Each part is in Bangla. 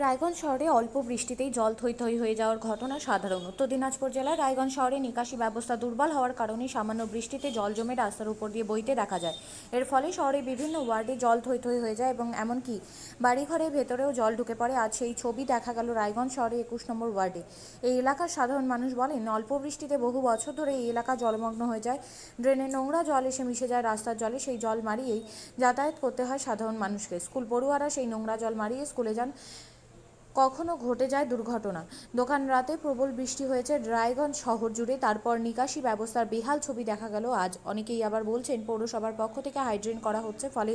রায়গঞ্জ শহরে অল্প বৃষ্টিতেই জল থই থই হয়ে যাওয়ার ঘটনা সাধারণ। উত্তর দিনাজপুর জেলার রায়গঞ্জ শহরে নিকাশি ব্যবস্থা দুর্বল হওয়ার কারণে সামান্য বৃষ্টিতে জল জমে রাস্তার উপর দিয়ে বইতে দেখা যায়। এর ফলে শহরে বিভিন্ন ওয়ার্ডে জল থই থই হয়ে যায় এবং এমনকি বাড়িঘরের ভেতরেও জল ঢুকে পড়ে। আজ সেই ছবি দেখা গেল রায়গঞ্জ শহরে একুশ নম্বর ওয়ার্ডে। এই এলাকার সাধারণ মানুষ বলেন, অল্প বৃষ্টিতে বহু বছর ধরে এই এলাকা জলমগ্ন হয়ে যায়। ড্রেনে নোংরা জল এসে মিশে যায় রাস্তার জলে। সেই জল মারিয়েই যাতায়াত করতে হয় সাধারণ মানুষকে। স্কুল পড়ুয়ারা সেই নোংরা জল মারিয়ে স্কুলে যান। কখনো ঘটে যায় দুর্ঘটনা। দোকান রাতে প্রবল বৃষ্টি হয়েছে রায়গঞ্জ শহর জুড়ে তারপর নিকাশি ব্যবস্থার বেহাল ছবি দেখা গেল আজ। অনেকেই আবার বলছেন পৌরসভার পক্ষ থেকে হাইড্রেন করা হচ্ছে ফলে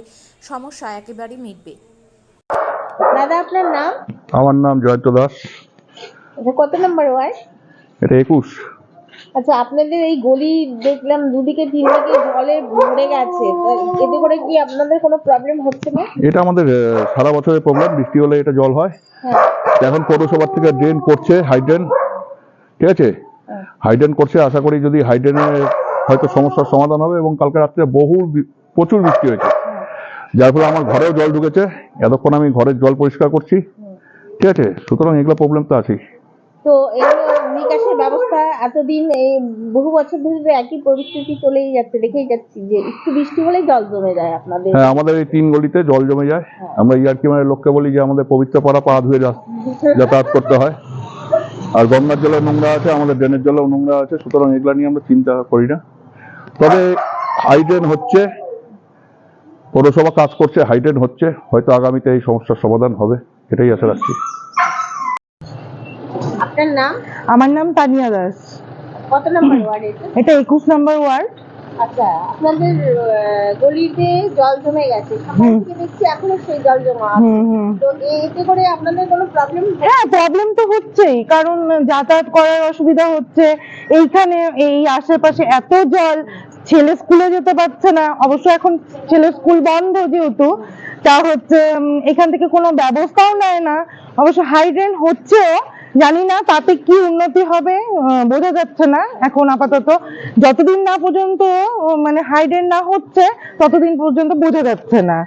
সমস্যা একেবারেই মিটবে। দাদা আপনার নাম? আমার নাম জয়ন্ত দাস। কত নম্বর ওয়ার্ড? এটা একুশ। আচ্ছা আপনাদের এই গলি দেখলাম দুদিকে তিন দিকে জলে ভরে গেছে। এতে করে কি আপনাদের কোনো প্রবলেম হচ্ছে না? এটা আমাদের সারা বছরের প্রবলেম বৃষ্টি হলে এটা জল হয়। হ্যাঁ। এখন পৌরসভার থেকে ড্রেন করছে হাইড্রেন ঠিক আছে? হ্যাঁ। হাইড্রেন করছে। আশা করি যদি হাইড্রেনে হয়তো সমস্যার সমাধান হবে এবং কালকে রাত্রে বহু প্রচুর বৃষ্টি হয়েছে। যার ফলে আমার ঘরেও জল ঢুকেছে। এতক্ষণ আমি ঘরের জল পরিষ্কার করছি। ঠিক আছে? সুতরাং এগুলো প্রবলেম তো আছেই তো ব্যবস্থা এতদিন এই বহু বছর ধরে একই পরিস্থিতি চলেই যাচ্ছে দেখেই যাচ্ছি যে একটু বৃষ্টি হলেই জল জমে যায় আপনাদের। হ্যাঁ আমাদের এই তিন গলিতে জল জমে যায়। আমরা ইয়ার্কি মানে লোককে বলি যে আমাদের পবিত্র পাড়া পা ধুয়ে যা- যাতায়াত করতে হয়। আর গঙ্গার জলে নোংরা আছে আমাদের ড্রেনের জলেও নোংরা আছে সুতরাং এগুলা নিয়ে আমরা চিন্তা করি না। তবে হাইড্রেন হচ্ছে পৌরসভা কাজ করছে হাইড্রেন হচ্ছে হয়তো আগামীতে এই সমস্যার সমাধান হবে এটাই আশা রাখছি। নাম? আমার নাম তানিয়া দাস। কত নম্বর ওয়ার্ড এটা? একুশ নম্বর ওয়ার্ড। আচ্ছা আপনাদের গলিতে জল জমে গেছে। সকাল থেকে দেখছি এখনও সেই জল জমা আছে। হুম হুম। তো এতে করে আপনাদের কোনো প্রবলেম হ্যাঁ প্রবলেম তো হচ্ছেই। কারণ যাতায়াত করার অসুবিধা হচ্ছে। এইখানে এই আশেপাশে এত জল ছেলে স্কুলে যেতে পারছে না। অবশ্য এখন ছেলে স্কুল বন্ধ যেহেতু তা হচ্ছে এখান থেকে কোনো ব্যবস্থাও নেয় না। অবশ্য হাইড্রেন হচ্ছেও জানি না তাতে কি উন্নতি হবে বোঝা যাচ্ছে না। এখন আপাতত যতদিন না পর্যন্ত মানে হাইড্রেন না হচ্ছে ততদিন পর্যন্ত বোঝা যাচ্ছে না।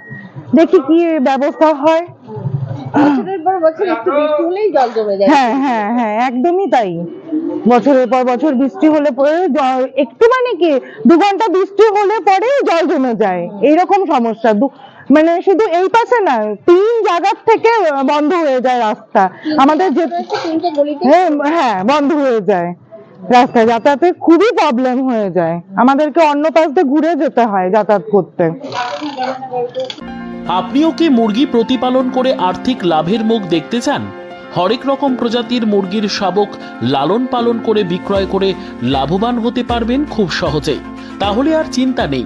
দেখি কি ব্যবস্থা হয়। বছরের পর বছর একটু বৃষ্টি হলেই জল জমে যায়। হ্যাঁ হ্যাঁ হ্যাঁ একদমই তাই। বছরের পর বছর বৃষ্টি হলে পরে একটু মানে কি দু ঘণ্টা বৃষ্টি হলে পরে জল জমে যায়। এইরকম সমস্যা। মানে শুধু এই পাশে না তিন জায়গার থেকে বন্ধ হয়ে যায় রাস্তা। আমাদের যে হ্যাঁ হ্যাঁ বন্ধ হয়ে যায় রাস্তা যাতায়াতে খুবই প্রবলেম হয়ে যায়। আমাদেরকে অন্য পাশ দিয়ে ঘুরে যেতে হয় যাতায়াত করতে। আপনিও কি মুরগি প্রতিপালন করে আর্থিক লাভের মুখ দেখতে চান? হরেক রকম প্রজাতির মুরগির শাবক লালন পালন করে বিক্রয় করে লাভবান হতে পারবেন খুব সহজেই। তাহলে আর চিন্তা নেই।